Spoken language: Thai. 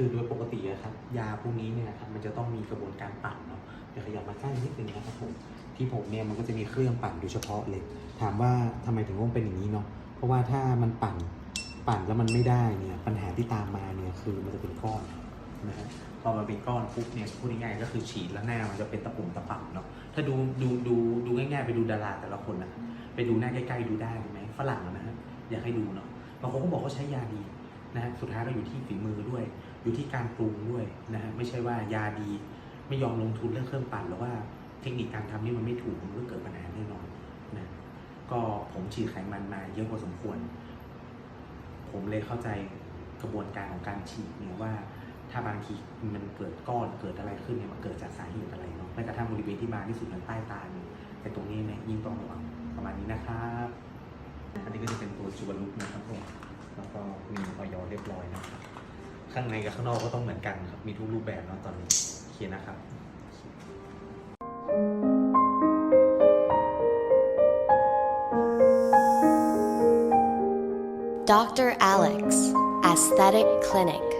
คือโดยปกติอะครับยาพวกนี้เนี่ยครับมันจะต้องมีกระบวนการปั่นเนาะเดี๋ยวขยับมาใกล้นิดนึงนะครับผมที่ผมเนี่ยมันก็จะมีเครื่องปั่นโดยเฉพาะเลย ถามว่าทำไมถึงต้องเป็นอย่างนี้เนาะเพราะว่าถ้ามันปั่นปั่นแล้วมันไม่ได้เนี่ยปัญหาที่ตามมาเนี่ยคือมันจะเป็นก้อนนะฮะพอมันเป็นก้อนปุ๊บเนี่ยพูดง่ายๆก็คือฉีดแล้วหน้ามันจะเป็นตะปุ่มตะป่ำเนาะถ้าดูดูดูดูง่ายๆ ไปดูดาราแต่ละคนนะไปดูหน้าใกล้ๆดูได้ไหมฝรั่งนะฮะอยากให้ดูเนาะบางคนก็บอกว่าใช้ยาดี นะฮะสุดท้ายก็อยู่ที่ฝีมือด้วย อยู่ที่การปรุงด้วยนะฮะไม่ใช่ว่ายาดีไม่ยอมลงทุนเรื่องเครื่องปั่นหรือว่าเทคนิคการทำนี่มันไม่ถูกมันก็เกิดปัญหาแน่นอนนะก็ผมฉีดไขมันมาเยอะพอสมควร ผมเลยเข้าใจกระบวนการของการฉีดเนี่ยว่าถ้าบางทีมันเกิดก้อนเกิดอะไรขึ้นเนี่ยมันเกิดจากสาเหตุอะไรเนาะแม้กระทั่งบริเวณที่บางที่สุดมันใต้ตาเนี่ยแต่ตรงนี้เนี่ยยิ่งต้องระวังประมาณนี้นะครับ อันนี้ก็จะเป็นตัวจูบารุกนะครับผมแล้วก็มีออยเรียบร้อยนะครับ ข้างในกับข้างนอกก็ต้องเหมือนกันครับ มีทุกรูปแบบเนาะตอนนี้โอเคนะครับ Dr. Alex Aesthetic Clinic